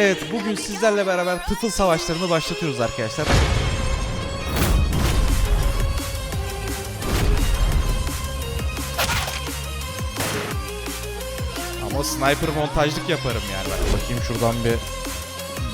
Evet bugün sizlerle beraber tıfıl savaşlarını başlatıyoruz arkadaşlar. Ama sniper montajlık yaparım yani. Bak bakayım şuradan bir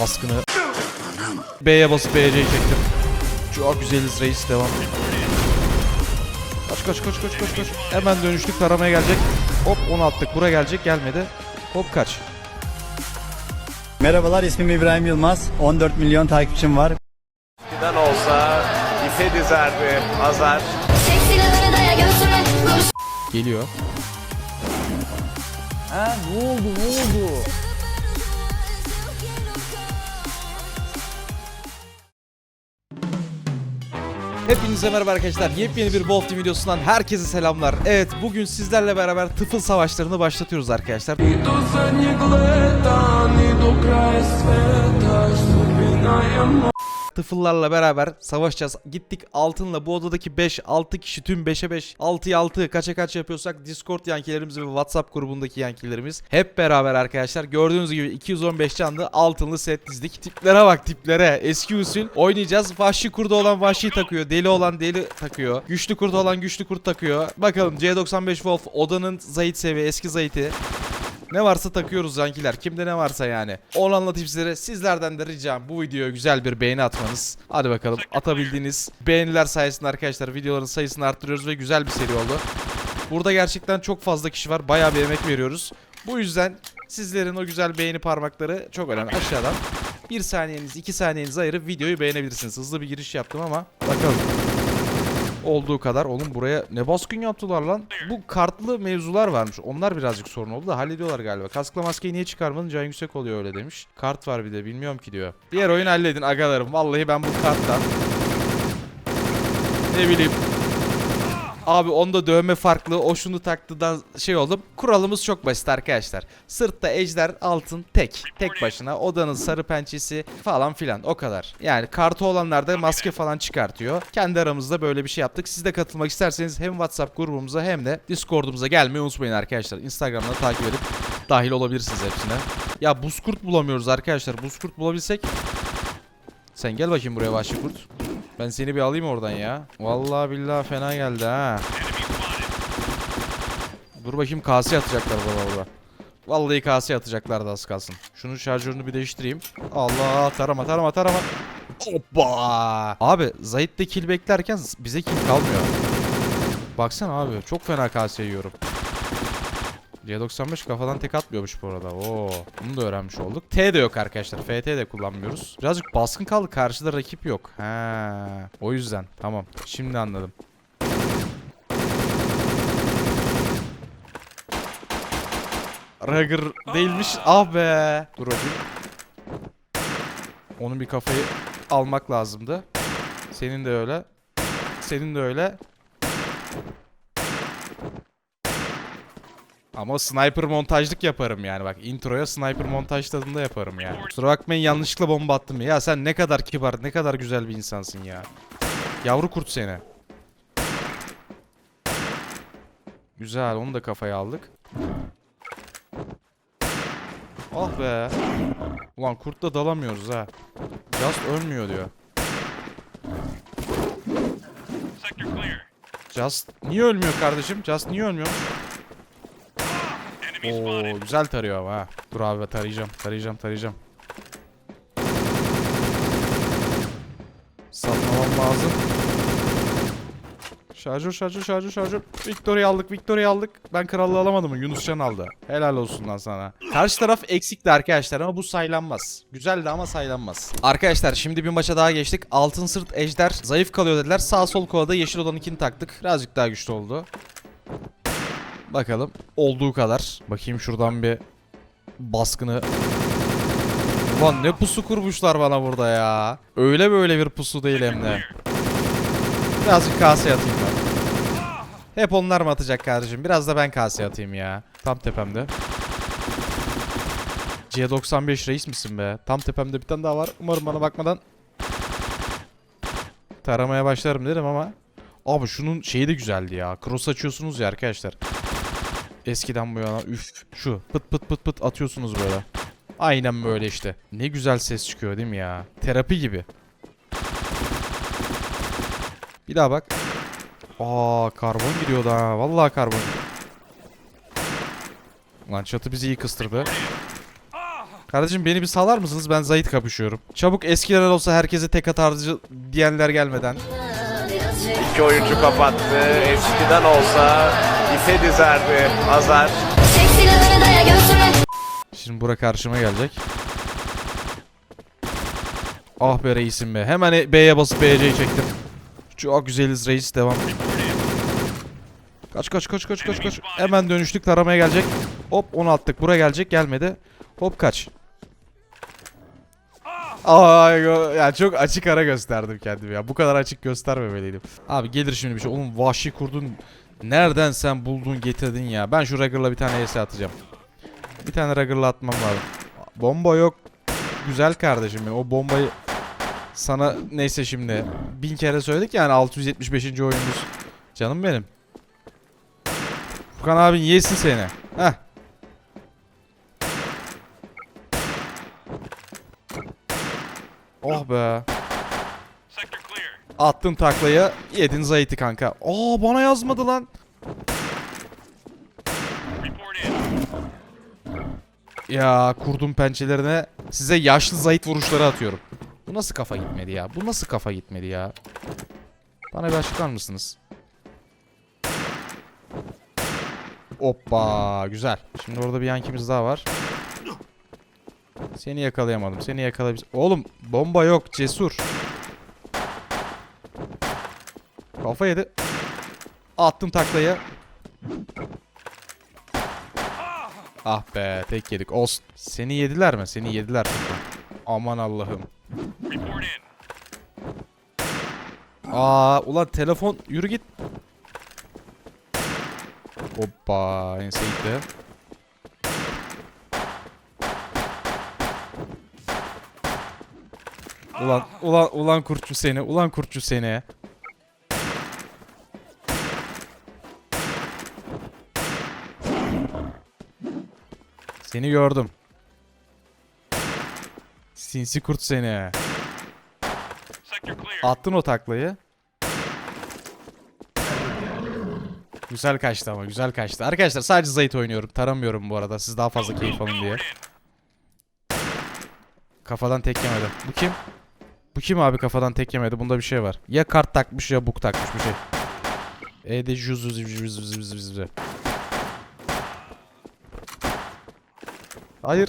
baskını. B'ye basıp B'ye çektim. Çok güzeliz reis devam. Kaç kaç kaç kaç kaç kaç. Hemen dönüştük taramaya gelecek. Hop onu attık. Buraya gelecek gelmedi. Hop kaç. Merhabalar ismim İbrahim Yılmaz. 14 milyon takipçim var. Eskiden olsa ipe dizerdi Azar. Geliyor. Ha ne oldu ne oldu? Hepinize merhaba arkadaşlar. Yepyeni bir Wolf Team videosundan herkese selamlar. Evet bugün sizlerle beraber tıfıl savaşlarını başlatıyoruz arkadaşlar tıfıllarla beraber savaşacağız. Gittik altınla bu odadaki 5 6 kişi tüm 5'e 5 6'ya 6 kaça kaç yapıyorsak Discord yankilerimiz ve WhatsApp grubundaki yankilerimiz hep beraber arkadaşlar. Gördüğünüz gibi 215 canlı altınlı set dizdik. Tiplere bak tiplere. Eski usul oynayacağız. Vahşi kurdu olan vahşi takıyor. Deli olan deli takıyor. Güçlü kurt olan güçlü kurt takıyor. Bakalım C95 Wolf odanın zayıt seviye eski zayıtı. Ne varsa takıyoruz zankiler. Kimde ne varsa yani. Onu anlatayım sizlere. Sizlerden de ricam bu videoya güzel bir beğeni atmanız. Hadi bakalım. Atabildiğiniz beğeniler sayesinde arkadaşlar videoların sayısını arttırıyoruz ve güzel bir seri oldu. Burada gerçekten çok fazla kişi var. Bayağı bir emek veriyoruz. Bu yüzden sizlerin o güzel beğeni parmakları çok önemli. Aşağıdan bir saniyeniz, iki saniyenizi ayırıp videoyu beğenebilirsiniz. Hızlı bir giriş yaptım ama bakalım olduğu kadar. Oğlum buraya ne baskın yaptılar lan. Bu kartlı mevzular varmış. Onlar birazcık sorun oldu da hallediyorlar galiba. Kaskla maskeyi niye çıkarmadın? Can yüksek oluyor öyle demiş. Kart var bir de bilmiyorum ki diyor. Diğer oyun halledin agalarım. Vallahi ben bu karttan ne bileyim Abi onda dövme farklı. O şunu taktıdan şey oldum. Kuralımız çok basit arkadaşlar. Sırtta ejder altın tek. Tek başına. Odanın sarı pençesi falan filan. O kadar. Yani kartı olanlar da maske falan çıkartıyor. Kendi aramızda böyle bir şey yaptık. Siz de katılmak isterseniz hem WhatsApp grubumuza hem de Discord'umuza gelmeyi unutmayın arkadaşlar. Instagram'da takip edip dahil olabilirsiniz hepsine. Ya buzkurt bulamıyoruz arkadaşlar. Buzkurt bulabilsek sen gel bakayım buraya vahşi kurt. Ben seni bir alayım oradan ya. Vallahi billahi fena geldi ha. Dur bakayım kase atacaklar baba burada. Vallahi kase atacaklar da az kalsın. Şunun şarjörünü bir değiştireyim. Allah tarama tarama tarama. Hoppa. Abi Zahit de kill beklerken bize kill kalmıyor. Baksana abi çok fena kase yiyorum. C95 kafadan tek atmıyormuş bu arada. Oo, bunu da öğrenmiş olduk. T de yok arkadaşlar. FT de kullanmıyoruz. Birazcık baskın kaldı. Karşıda rakip yok. Ha, o yüzden. Tamam. Şimdi anladım. Rugger değilmiş. Ah be. Dur bakayım. Onun bir kafayı almak lazımdı. Senin de öyle. Senin de öyle. Ama sniper montajlık yaparım yani bak introya sniper montaj tadında yaparım yani. Kusura bakmayın yanlışlıkla bomba attım ya sen ne kadar kibar ne kadar güzel bir insansın ya. Yavru kurt seni. Güzel onu da kafaya aldık. Ah be. Ulan kurtla dalamıyoruz ha. Just ölmüyor diyor. Just niye ölmüyor kardeşim? Just niye ölmüyor? Oo güzel tarıyor ama ha. Dur abi tarayacağım, tarayacağım, tarayacağım. Satmamam lazım. Şarjör, şarjör, şarjör, şarjör. Victory'yi aldık, Victory'yi aldık. Ben krallığı alamadım mı? Yunuscan aldı. Helal olsun lan sana. Karşı taraf eksikti arkadaşlar ama bu saylanmaz. Güzeldi ama saylanmaz. Arkadaşlar şimdi bir maça daha geçtik. Altın sırt ejder zayıf kalıyor dediler. Sağ sol kolada yeşil odanınkini taktık. Birazcık daha güçlü oldu. Bakalım. Olduğu kadar. Bakayım şuradan bir baskını. Ulan ne pusu kurmuşlar bana burada ya. Öyle böyle bir pusu değil hem de. Birazcık kase atayım ben. Hep onlar mı atacak kardeşim? Biraz da ben kase atayım ya. Tam tepemde. C95 reis misin be? Tam tepemde bir tane daha var. Umarım bana bakmadan taramaya başlarım derim ama. Abi şunun şeyi de güzeldi ya. Cross açıyorsunuz ya arkadaşlar. Eskiden bu yana üf şu pıt pıt pıt pıt atıyorsunuz böyle. Aynen böyle işte. Ne güzel ses çıkıyor değil mi ya? Terapi gibi. Bir daha bak. Aa karbon gidiyordu ha. Vallahi karbon. Lan çatı bizi iyi kıstırdı. Kardeşim beni bir salar mısınız? Ben Zahit kapışıyorum. Çabuk eskiden olsa herkese tek atarcı diyenler gelmeden. İki oyuncu kapattı. Eskiden olsa ipe dizerdi Azar. Şimdi bura karşıma gelecek. Ah be reisim be. Hemen e- B'ye basıp BC'yi çektim. Çok güzeliz reis. Devam. Kaç kaç kaç kaç kaç kaç. Hemen dönüştük taramaya gelecek. Hop onu attık. Buraya gelecek. Gelmedi. Hop kaç. Go- ya çok açık ara gösterdim kendimi ya. Bu kadar açık göstermemeliydim. Abi gelir şimdi bir şey. Oğlum vahşi kurdun. Nereden sen buldun getirdin ya. Ben şu Rugger'la bir tane ES atacağım. Bir tane Rugger'la atmam lazım. Bomba yok. Güzel kardeşim ya. O bombayı sana neyse şimdi. Bin kere söyledik yani 675. oyunumuz. Canım benim. Furkan abin yesin seni. Heh. Oh be. Attın taklayı, yedin zayıtı kanka. Aa bana yazmadı lan. Ya kurdum pençelerine size yaşlı zayıf vuruşları atıyorum. Bu nasıl kafa gitmedi ya? Bu nasıl kafa gitmedi ya? Bana bir açıklar mısınız? Hoppa güzel. Şimdi orada bir yankimiz daha var. Seni yakalayamadım. Seni yakalayabil... Oğlum bomba yok cesur. Kafa yedi. Attım taklayı. Ah be tek yedik. Olsun. Seni yediler mi? Seni yediler. Aman Allah'ım. Aa ulan telefon yürü git. Hoppa ense gitti. Ulan ulan ulan kurtçu seni. Ulan kurtçu seni. Seni gördüm. Sinsi kurt seni. Attın o taklayı. Güzel kaçtı ama güzel kaçtı. Arkadaşlar sadece Zayt oynuyorum. Taramıyorum bu arada. Siz daha fazla keyif alın diye. Kafadan tek yemedi. Bu kim? Bu kim abi kafadan tek yemedi? Bunda bir şey var. Ya kart takmış ya buk takmış bir şey. E'de juz juz juz juz juz juz juz. Hayır.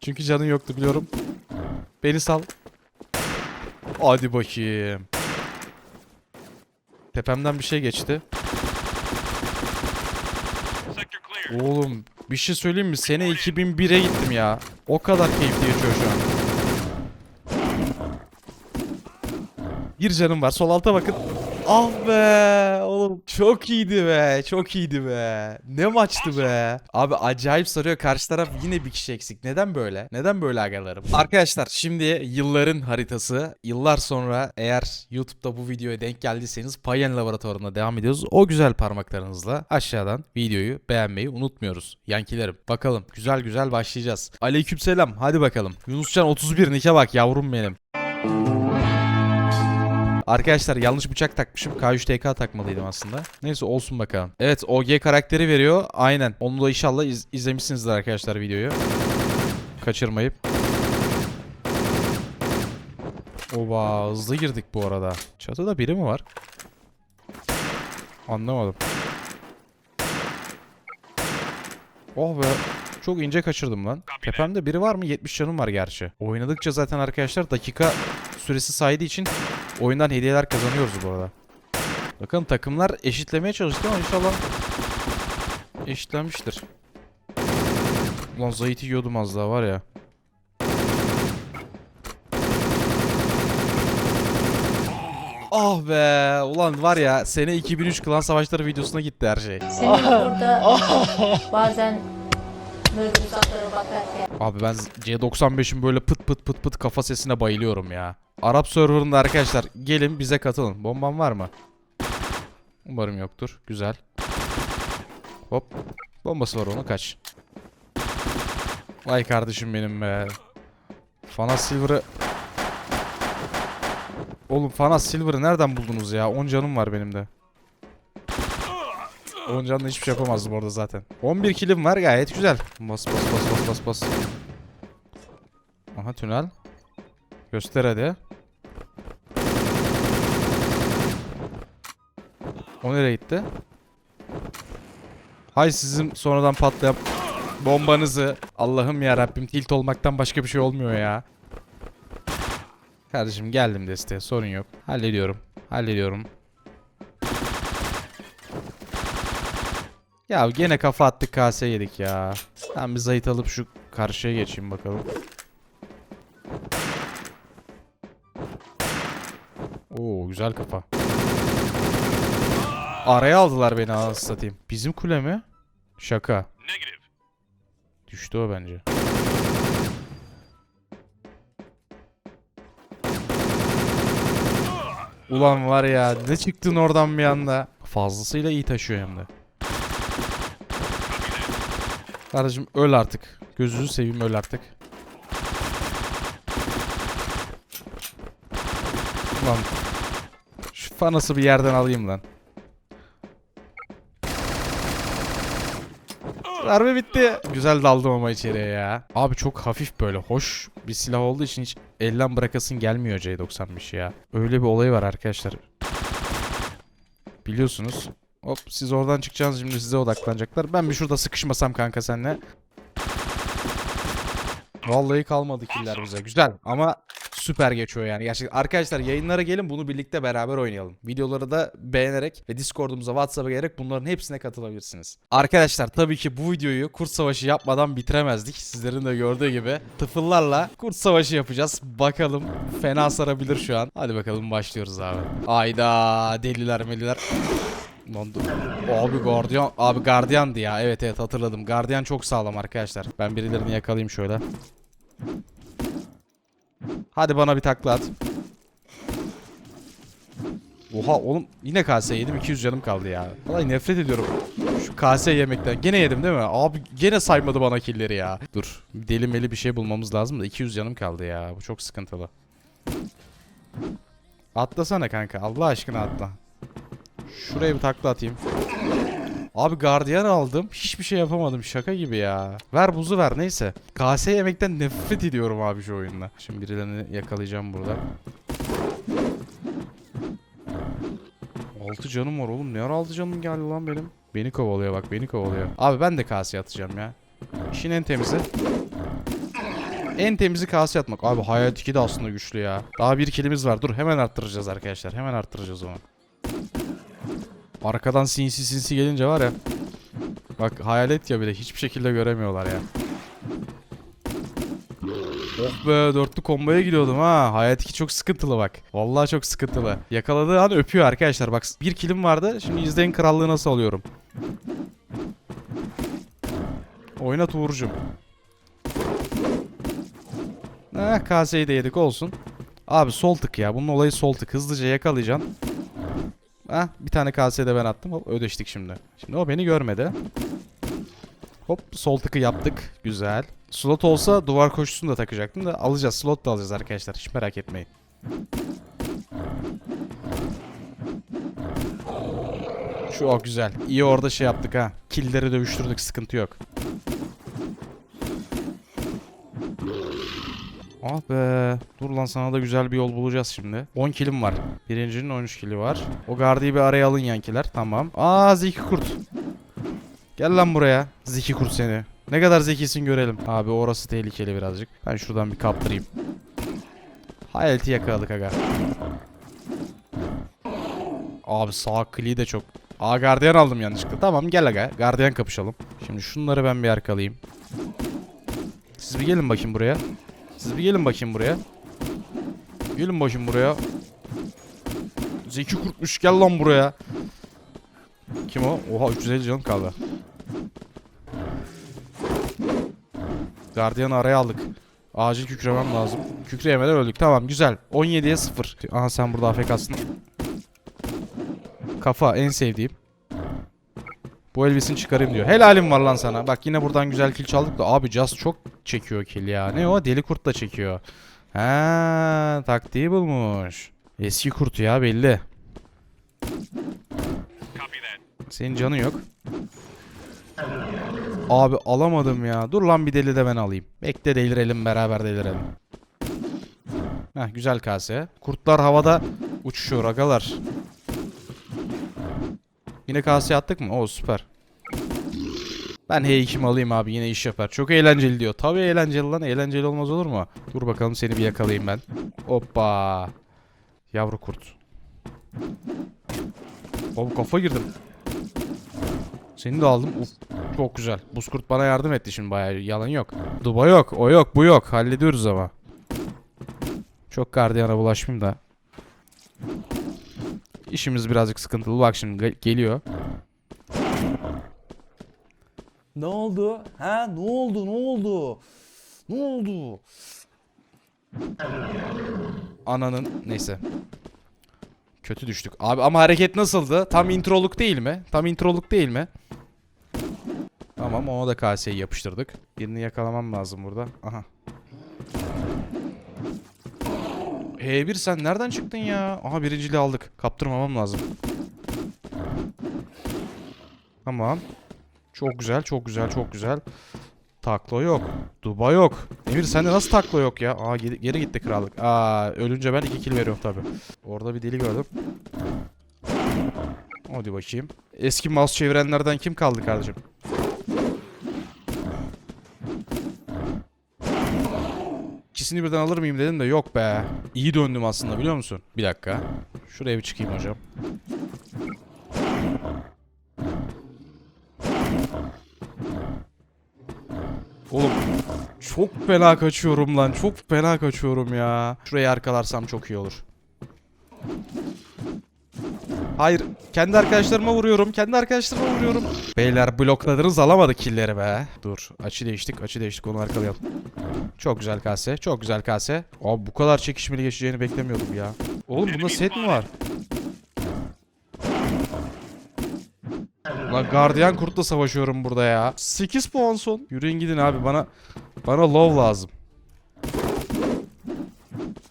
Çünkü canın yoktu biliyorum. Beni sal. Hadi bakayım. Tepemden bir şey geçti. Oğlum bir şey söyleyeyim mi? Sene 2001'e gittim ya. O kadar keyifli geçiyor şu an. Bir canım var. Sol alta bakın. Ah be oğlum çok iyiydi be çok iyiydi be. Ne maçtı be? Abi acayip sarıyor. Karşı taraf yine bir kişi eksik. Neden böyle? Neden böyle agalarım? Arkadaşlar şimdi yılların haritası. Yıllar sonra eğer YouTube'da bu videoya denk geldiyseniz Payen laboratuvarına devam ediyoruz. O güzel parmaklarınızla aşağıdan videoyu beğenmeyi unutmuyoruz. Yankilerim bakalım. Güzel güzel başlayacağız. Aleykümselam. Hadi bakalım. Yunuscan 31 nike bak yavrum benim Arkadaşlar yanlış bıçak takmışım. K3TK takmalıydım aslında. Neyse olsun bakalım. Evet OG karakteri veriyor. Aynen. Onu da inşallah iz- izlemişsinizdir arkadaşlar videoyu. Kaçırmayıp. Oba hızlı girdik bu arada. Çatıda biri mi var? Anlamadım. Oh be. Çok ince kaçırdım lan. Tepemde biri var mı? 70 canım var gerçi. Oynadıkça zaten arkadaşlar dakika süresi saydığı için oyundan hediyeler kazanıyoruz bu arada. Bakın takımlar eşitlemeye çalıştı ama inşallah eşitlenmiştir. Ulan Zahit'i yiyordum az daha var ya. Ah be ulan var ya sene 2003 klan savaşları videosuna gitti her şey. Senin burada bazen böyle uzaklara bakarken Abi ben C95'in böyle pıt pıt pıt pıt kafa sesine bayılıyorum ya. Arap serverında arkadaşlar gelin bize katılın. Bomban var mı? Umarım yoktur. Güzel. Hop. Bombası var onu kaç. Vay kardeşim benim be. Fanas Silver'ı... Oğlum Fanas Silver'ı nereden buldunuz ya? 10 canım var benim de. 10 canla hiçbir şey yapamazdım orada zaten. 11 kilim var gayet güzel. Bas bas bas bas bas bas. Aha tünel. Göster hadi. O nereye gitti? Hay sizin sonradan patlayan bombanızı. Allah'ım ya Rabbim tilt olmaktan başka bir şey olmuyor ya. Kardeşim geldim desteğe sorun yok. Hallediyorum. Hallediyorum. Ya gene kafa attık kase yedik ya. Ben bir zayıf alıp şu karşıya geçeyim bakalım. Güzel kafa. Araya aldılar beni anasını satayım. Bizim kule mi? Şaka. Düştü o bence. Ulan var ya ne çıktın oradan bir anda. Fazlasıyla iyi taşıyor hem de. Kardeşim öl artık. Gözünü seveyim öl artık. Ulan. Fanası bir yerden alayım lan. Darbe bitti. Güzel daldım ama içeriye ya. Abi çok hafif böyle hoş bir silah olduğu için hiç elden bırakasın gelmiyor C95 ya. Öyle bir olay var arkadaşlar. Biliyorsunuz. Hop siz oradan çıkacaksınız şimdi size odaklanacaklar. Ben bir şurada sıkışmasam kanka senle. Vallahi kalmadı killer bize. Güzel ama süper geçiyor yani. Gerçekten arkadaşlar yayınlara gelin bunu birlikte beraber oynayalım. Videoları da beğenerek ve Discord'umuza WhatsApp'a gelerek bunların hepsine katılabilirsiniz. Arkadaşlar tabii ki bu videoyu kurt savaşı yapmadan bitiremezdik. Sizlerin de gördüğü gibi tıfıllarla kurt savaşı yapacağız. Bakalım fena sarabilir şu an. Hadi bakalım başlıyoruz abi. Ayda deliler meliler. Abi gardiyan abi gardiyandı ya. Evet evet hatırladım. Gardiyan çok sağlam arkadaşlar. Ben birilerini yakalayayım şöyle. Hadi bana bir takla at. Oha oğlum yine kase yedim 200 canım kaldı ya. Vallahi nefret ediyorum şu kase yemekten. Gene yedim değil mi? Abi gene saymadı bana killeri ya. Dur deli meli bir şey bulmamız lazım da 200 canım kaldı ya. Bu çok sıkıntılı. Atlasana kanka Allah aşkına atla. Şuraya bir takla atayım. Abi gardiyan aldım. Hiçbir şey yapamadım. Şaka gibi ya. Ver buzu ver neyse. KS yemekten nefret ediyorum abi şu oyunda. Şimdi birilerini yakalayacağım burada. 6 canım var oğlum. Ne ara 6 canım geldi lan benim. Beni kovalıyor bak beni kovalıyor. Abi ben de KS atacağım ya. İşin en temizi. En temizi KS atmak. Abi Hayat 2 de aslında güçlü ya. Daha bir kilimiz var. Dur hemen arttıracağız arkadaşlar. Hemen arttıracağız onu. Arkadan sinsi sinsi gelince var ya. Bak hayalet ya bile hiçbir şekilde göremiyorlar ya. Oh be dörtlü komboya gidiyordum ha. Hayat 2 çok sıkıntılı bak. Vallahi çok sıkıntılı. Yakaladığı an öpüyor arkadaşlar. Bak bir kilim vardı. Şimdi izleyin krallığı nasıl alıyorum. Oynat Uğur'cum. Eh kaseyi de yedik olsun. Abi sol tık ya. Bunun olayı sol tık. Hızlıca yakalayacaksın. Hah bir tane kaseye de ben attım. Hop ödeştik şimdi. Şimdi o beni görmedi. Hop sol tıkı yaptık. Güzel. Slot olsa duvar koşusunu da takacaktım da alacağız. Slot da alacağız arkadaşlar. Hiç merak etmeyin. Şu o güzel. İyi orada şey yaptık ha. Killleri dövüştürdük. Sıkıntı yok. Ah be. Dur lan sana da güzel bir yol bulacağız şimdi. 10 kilim var. Birincinin 13 kili var. O gardiyi bir araya alın yankiler. Tamam. Aa Zeki Kurt. Gel lan buraya. Zeki Kurt seni. Ne kadar zekisin görelim. Abi orası tehlikeli birazcık. Ben şuradan bir kaptırayım. Hayaleti yakaladık aga. Abi sağ kliği de çok. Aa gardiyan aldım yanlışlıkla. Tamam gel aga. Gardiyan kapışalım. Şimdi şunları ben bir arkalayayım. Siz bir gelin bakayım buraya. Siz bir gelin bakayım buraya. Gelin bakayım buraya. Zeki kurtmuş gel lan buraya. Kim o? Oha 350 canım kaldı. Gardiyanı araya aldık. Acil kükremem lazım. Kükreyemeden öldük. Tamam güzel. 17'ye 0. Aha sen burada AFK'sın. Kafa en sevdiğim. Bu elbisini çıkarayım diyor. Helalim var lan sana. Bak yine buradan güzel kill çaldık da abi Just çok çekiyor kill ya. Ne o? Deli kurt da çekiyor. Ha, taktiği bulmuş. Eski kurt ya belli. Senin canı yok. Abi alamadım ya. Dur lan bir deli de ben alayım. Bekle delirelim beraber delirelim. Heh güzel kase. Kurtlar havada uçuşuyor agalar. Yine kase attık mı? Oo süper. Ben H2'mi alayım abi yine iş yapar. Çok eğlenceli diyor. Tabii eğlenceli lan. Eğlenceli olmaz olur mu? Dur bakalım seni bir yakalayayım ben. Hoppa. Yavru kurt. Oğlum kafa girdim. Seni de aldım. Uf, çok güzel. Buz kurt bana yardım etti şimdi bayağı. Yalan yok. Duba yok. O yok. Bu yok. Hallediyoruz ama. Çok gardiyana bulaşmayayım da. İşimiz birazcık sıkıntılı. Bak şimdi ge- geliyor. Ne oldu? Ha ne oldu? Ne oldu? Ne oldu? Ananın neyse. Kötü düştük. Abi ama hareket nasıldı? Tam introluk değil mi? Tam introluk değil mi? Tamam ona da kaseyi yapıştırdık. Birini yakalamam lazım burada. Aha. H1 sen nereden çıktın ya? Aha birinciliği aldık. Kaptırmamam lazım. Tamam. Çok güzel, çok güzel, çok güzel. Takla yok. Duba yok. Emir sende nasıl takla yok ya? Aa geri, geri gitti krallık. Aa ölünce ben 2 kill veriyorum tabi. Orada bir deli gördüm. Hadi bakayım. Eski mouse çevirenlerden kim kaldı kardeşim? İkisini birden alır mıyım dedim de yok be. İyi döndüm aslında biliyor musun? Bir dakika. Şuraya bir çıkayım hocam. Oğlum çok fena kaçıyorum lan. Çok fena kaçıyorum ya. Şurayı arkalarsam çok iyi olur. Hayır. Kendi arkadaşlarıma vuruyorum. Kendi arkadaşlarıma vuruyorum. Beyler blokladınız alamadık killleri be. Dur. Açı değiştik. Açı değiştik. Onu arkalayalım. Çok güzel kase. Çok güzel kase. Abi bu kadar çekişmeli geçeceğini beklemiyordum ya. Oğlum bunda set mi var? Lan gardiyan kurtla savaşıyorum burada ya. 8 puan son. Yürüyün gidin abi bana bana low lazım.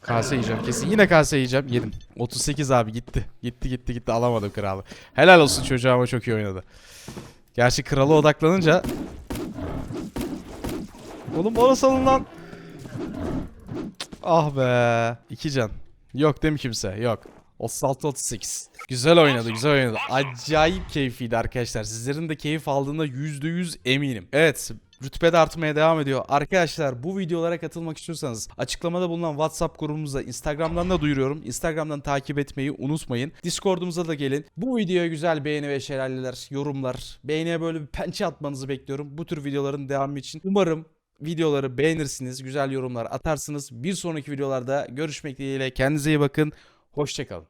Kase yiyeceğim kesin. Yine kase yiyeceğim. Yedim. 38 abi gitti. Gitti gitti gitti alamadım kralı. Helal olsun çocuğa ama çok iyi oynadı. Gerçi krala odaklanınca Oğlum bana salın lan. Ah be. İki can. Yok değil mi kimse? Yok. 36-38. Güzel oynadı, güzel oynadı. Acayip keyifliydi arkadaşlar. Sizlerin de keyif aldığında %100 eminim. Evet, rütbe de artmaya devam ediyor. Arkadaşlar bu videolara katılmak istiyorsanız açıklamada bulunan WhatsApp grubumuzda Instagram'dan da duyuruyorum. Instagram'dan takip etmeyi unutmayın. Discord'umuza da gelin. Bu videoya güzel beğeni ve şelaleler, yorumlar, beğeniye böyle bir pençe atmanızı bekliyorum. Bu tür videoların devamı için. Umarım videoları beğenirsiniz, güzel yorumlar atarsınız. Bir sonraki videolarda görüşmek dileğiyle. Kendinize iyi bakın. Hoşçakalın.